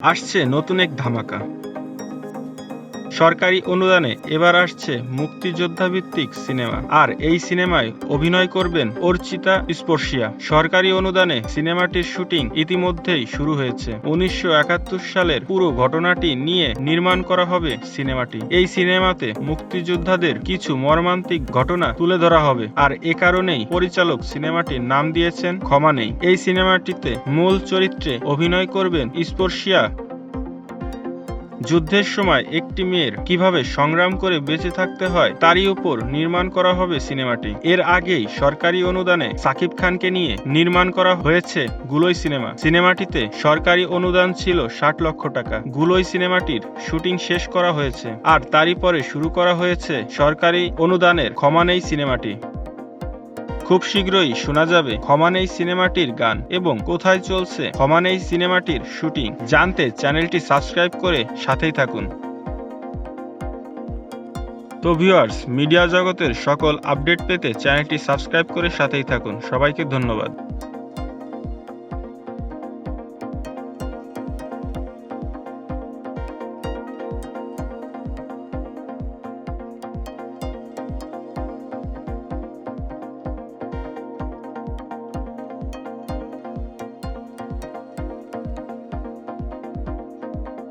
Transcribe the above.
আসছে নতুন এক ধামাকা। সরকারি অনুদানে এবার আসছে মুক্তিযোদ্ধা ভিত্তিক সিনেমা। আর এই সিনেমায় অভিনয় করবেন অর্চিতা স্পর্শিয়া। সরকারি অনুদানে সিনেমাটির শুটিং ইতিমধ্যেই শুরু হয়েছে। উনিশশো একাত্তর সালের পুরো ঘটনাটি নিয়ে নির্মাণ করা হবে সিনেমাটি। এই সিনেমাতে মুক্তিযোদ্ধাদের কিছু মর্মান্তিক ঘটনা তুলে ধরা হবে। আর এ কারণেই পরিচালক সিনেমাটির নাম দিয়েছেন ক্ষমা নেই। এই সিনেমাটিতে মূল চরিত্রে অভিনয় করবেন স্পর্শিয়া। যুদ্ধের সময় একটি মেয়ের কীভাবে সংগ্রাম করে বেঁচে থাকতে হয় তারই উপর নির্মাণ করা হবে সিনেমাটি। এর আগেই সরকারি অনুদানে সাকিব খানকে নিয়ে নির্মাণ করা হয়েছে গুলোই সিনেমা। সিনেমাটিতে সরকারি অনুদান ছিল ষাট লক্ষ টাকা। গুলোই সিনেমাটির শুটিং শেষ করা হয়েছে। আর তারই পরে শুরু করা হয়েছে সরকারি অনুদানের ক্ষমা নেই সিনেমাটি। খুব শীঘ্রই শোনা যাবে ক্ষমান এই সিনেমাটির গান এবং কোথায় চলছে ক্ষমান এই সিনেমাটির শুটিং। জানতে চ্যানেলটি সাবস্ক্রাইব করে সাথেই থাকুন। তো ভিউয়ার্স, মিডিয়া জগতের সকল আপডেট পেতে চ্যানেলটি সাবস্ক্রাইব করে সাথেই থাকুন। সবাইকে ধন্যবাদ।